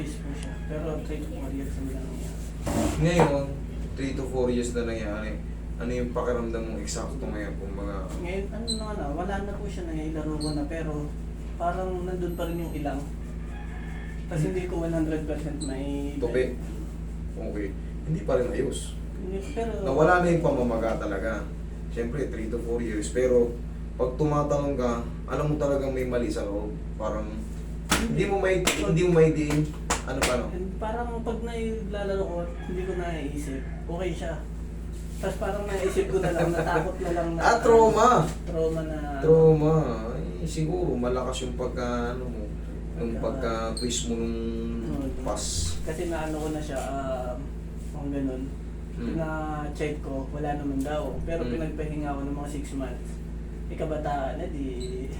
twist po siya. Pero 3 to 4 years na lang yan. Ngayon, 3 to 4 years na nangyari. Ano yung pakiramdam mong eksakto ngayon? Kung mga... Ngayon, ano na na, wala na po siya, nailaro ko na, pero parang nandun pa rin yung ilang. Kasi hindi ko 100% may... Tupi. Okay. Hindi pa rin ayos. Pero... Nawala na yung pamamaga talaga. Siyempre, 3 to 4 years. Pero, pag tumatanong ka, alam mo talagang may mali sa loob. Parang, hindi mo may, hindi mo may diin. Ano pa, no? Parang pag nailalaro ko, hindi ko naiisip. Okay siya. Tapos parang naisip ko na lang, natakot na lang na... Ah, trauma! Trauma na... Trauma. Ay, siguro, malakas yung pagka, ano mo, yung pagka-twist mo nung pas. Kasi naano ko na siya, um, kung ganun. Hmm. Na-check ko, wala naman daw. Pero Hmm. pinagpahinga ko ng mga 6 months. Ikabataan na di...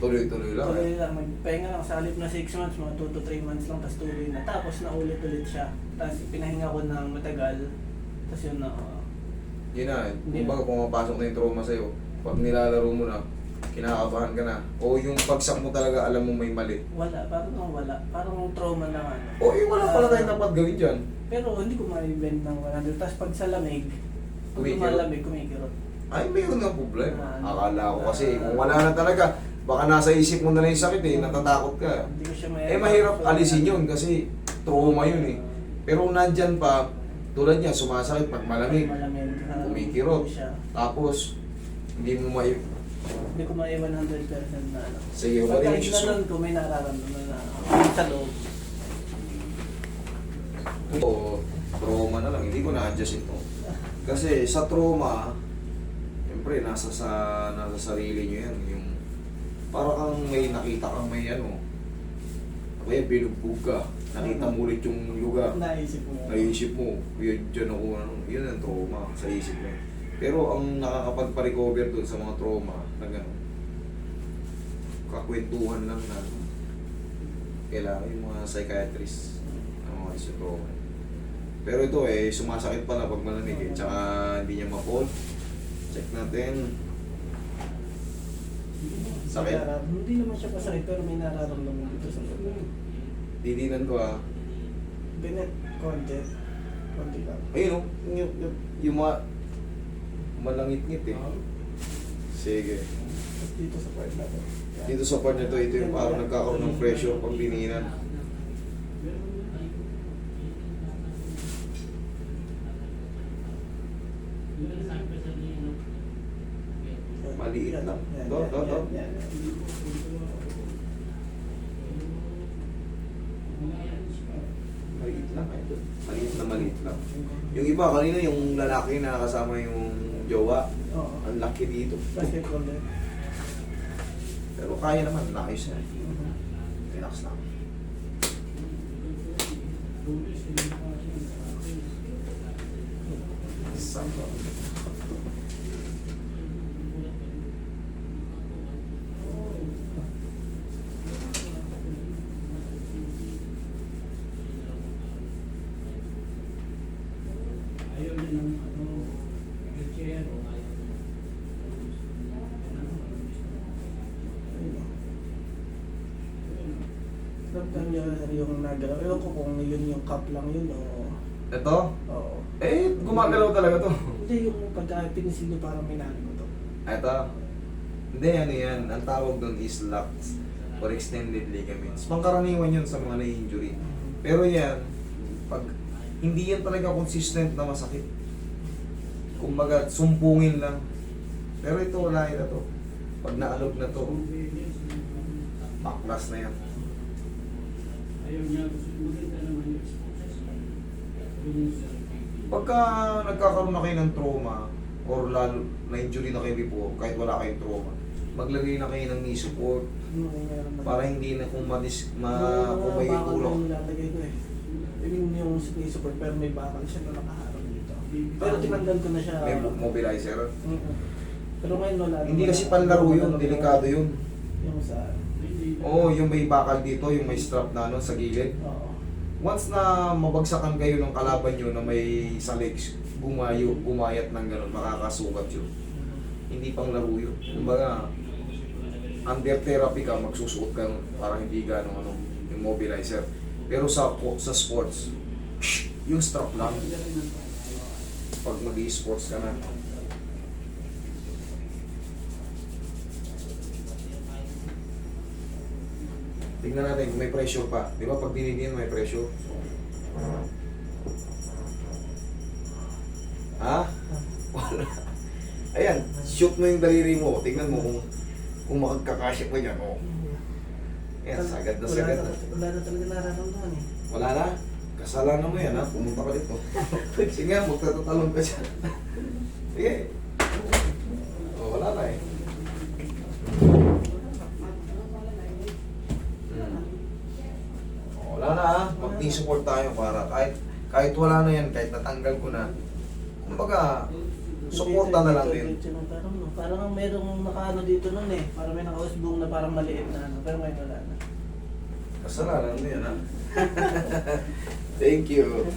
Tuloy-tuloy lang. Tuloy eh. lang, magpahinga lang. Sa halip na 6 months, mga 2 to 3 months lang, tapos tuloy na. Tapos naulit-ulit siya. Tapos pinahinga ko ng matagal. Tapos yun na, uh, Yun na, Hindi kumbaga pumapasok na yung trauma sa'yo. Pag nilalaro mo na, kinakabahan ka na. O yung pagsak mo talaga, alam mo may mali. wala. Parang wala. Parang trauma lang ano. O, eh, wala pala tayong dapat gawin dyan. Pero hindi ko ma-event ng 100. Tapos pag sa lamig, pag Kumikirot. lumalamig, kumikirot. Ay, mayroon nga problema. Ah, Akala ko kasi, kung wala na talaga, baka nasa isip mo na lang yung sakit eh, natatakot ka. Hindi ko siya may... Eh, mahirap alisin yun kasi trauma yun eh. Pero kung nandyan pa, tulad niya, sumasakit pag malamig. Malamig. ah, Kumikirot. siya. Tapos, hindi mo mai... Hindi ko may 100% na ano. Sige, Pag wala yung kahit issues mo. ganun ko, may nararamdaman na sa loob. O, trauma na lang, hindi ko na-adjust ito. Kasi sa trauma, siyempre, nasa sa nasa sarili nyo yan. Yung, para kang may nakita kang may ano, kaya binugbog ka, nakita mo ulit yung lugar. Naisip mo. naisip mo, yun, dyan ako, ano, yun ang trauma sa isip mo. Pero ang nakakapagpa-recover doon sa mga trauma na gano'n, kakwentuhan lang na kailangan yung mga psychiatrist ang mga sa trauma. Pero ito eh, sumasakit pala pag malamig eh, tsaka hindi niya ma-fall. Check natin. Sakit. Hindi naman siya pasakit, pero may nararamdaman dito sa loob. Didinan ko ah. Binet, konti. Konti lang. Ayun oh, yung, yung, yung mga malangit-ngit eh. Sige. Dito sa part na to. Dito sa part nito, ito yung parang nagkakaroon ng pressure pag dininan. Maliit lang. Do, do, do. Maliit lang. Maliit na maliit lang. Yung iba, kanina yung lalaki na kasama yung jowa, Oo. ang laki dito. Basketball din. Pero kaya naman, nakayos na. Relax lang. Sakto. Ayaw niya ng ano, wheelchair o ayaw niya. Ramdam niya yung nagalaw. Ewan ko kung yun yung cup lang yun o... Ito? Oo. Eh, gumagalaw talaga to. Hindi yung pagka pinisil niyo parang nanin ko to. Ito. Hindi, ano yan. Ang tawag doon is locks or extended ligaments. Pangkaraniwan yun sa mga na-injury. Pero yan, pag hindi yan talaga consistent na masakit. Kumbaga, sumpungin lang. Pero ito, wala na to. Pag naalog na to, baklas na yan. Yung. Yung Pagka nagkakaroon na kayo ng trauma, or lalo na-injury na kayo before, kahit wala kayong trauma, maglagay na kayo ng knee support Ano para hindi na kung madis, ma, Yung kung may ko eh. Yun yung knee support pero may bakal siya na nakaharap. Pero tinanggal ko na siya. May mobilizer. Mm-mm. Pero ngayon wala. Hindi kasi panlaro yun, delikado yun. Yung sa... Oo, yung may bakal dito, yung may strap na ano, sa gilid. Oo. Once na mabagsakan kayo ng kalaban nyo na may sa legs, bumayo, bumayat ng gano'n, makakasugat yun. Hindi pang laro yun. Kumbaga, under therapy ka, magsusuot ka ng parang hindi gano'ng ano, yung mobilizer. Pero sa sa sports, yung strap lang pag mag-i-sports ka na. Tingnan natin kung may pressure pa. Di ba pag dinigin may pressure? Ha? Wala. Ayan, shoot mo yung daliri mo. Tingnan mo kung kung makagkakasya pa dyan. Oh. Ayan, sagad na sagad na. wala na talaga nararamdaman eh. Wala na. Kasalanan mo yan ha. Pumunta ka dito. Sige nga, magtatatalon ka dyan. Sige. Oh, wala na eh. Hmm. Oh, wala na ha. Mag-support tayo para kahit kahit wala na yan, kahit natanggal ko na. Kumbaga, suporta na lang din. Parang merong nakaano dito nun eh. Parang may nakausbong na parang maliit na ano. Pero ngayon wala na. Kasalanan mo yan ha. Thank you.